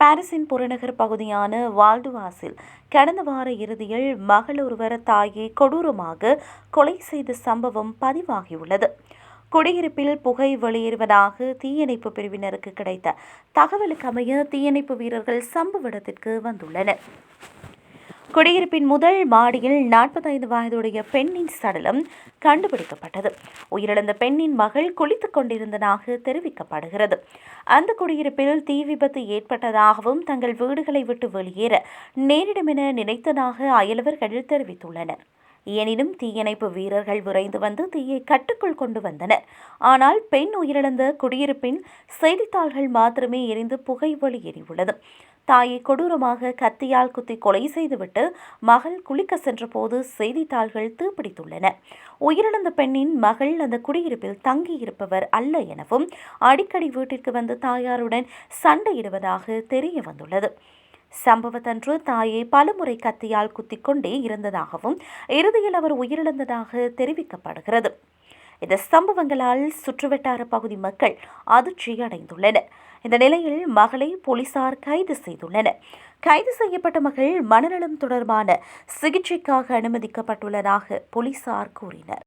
பாரிஸின் புறநகர் பகுதியான வால்டுவாஸில் கடந்த வார இறுதியில் மகள் ஒருவர் தாயை கொடூரமாக கொலை செய்த சம்பவம் பதிவாகியுள்ளது. குடியிருப்பில் புகை வெளியேறுவதாக தீயணைப்பு பிரிவினருக்கு கிடைத்த தகவலுக்கு அமைய தீயணைப்பு வீரர்கள் சம்பவ இடத்திற்கு வந்துள்ளனர். குடியிருப்பின் முதல் மாடியில் நாற்பத்தைந்து வயதுடைய பெண்ணின் சடலம் கண்டுபிடிக்கப்பட்டது. உயிரிழந்த பெண்ணின் மகள் குளித்துக் கொண்டிருந்ததாக தெரிவிக்கப்படுகிறது. அந்த குடியிருப்பில் தீ விபத்து ஏற்பட்டதாகவும் தங்கள் வீடுகளை விட்டு வெளியேற நேரிடும் என நினைத்ததாக அயலவர்கள் தெரிவித்துள்ளனர். எனினும் தீயணைப்பு வீரர்கள் விரைந்து வந்து தீயை கட்டுக்குள் கொண்டு வந்தனர். ஆனால் பெண் உயிரிழந்த குடியிருப்பின் செய்தித்தாள்கள் மாத்திரமே எரிந்து புகை வெளியேறியுள்ளது தாயை கொடூரமாக கத்தியால் குத்தி கொலை செய்துவிட்டு மகள் குளிக்க சென்றபோது செய்தித்தாள்கள் தீப்பிடித்துள்ளன. உயிரிழந்த பெண்ணின் மகள் அந்த குடியிருப்பில் தங்கியிருப்பவர் அல்ல எனவும் அடிக்கடி வீட்டிற்கு வந்து தாயாருடன் சண்டையிடுவதாக தெரிய வந்துள்ளது. சம்பவத்தன்று தாயை பலமுறை கத்தியால் குத்திக்கொண்டே இருந்ததாகவும் இறுதியில் அவர் உயிரிழந்ததாக தெரிவிக்கப்படுகிறது. இந்த சம்பவங்களால் சுற்றுவட்டார பகுதி மக்கள் அதிர்ச்சி அடைந்துள்ளனர். இந்த நிலையில் மகளை போலீசார் கைது செய்துள்ளனர். கைது செய்யப்பட்ட மகள் மனநலம் தொடர்பான சிகிச்சைக்காக அனுமதிக்கப்பட்டுள்ளதாக போலீசார் கூறினர்.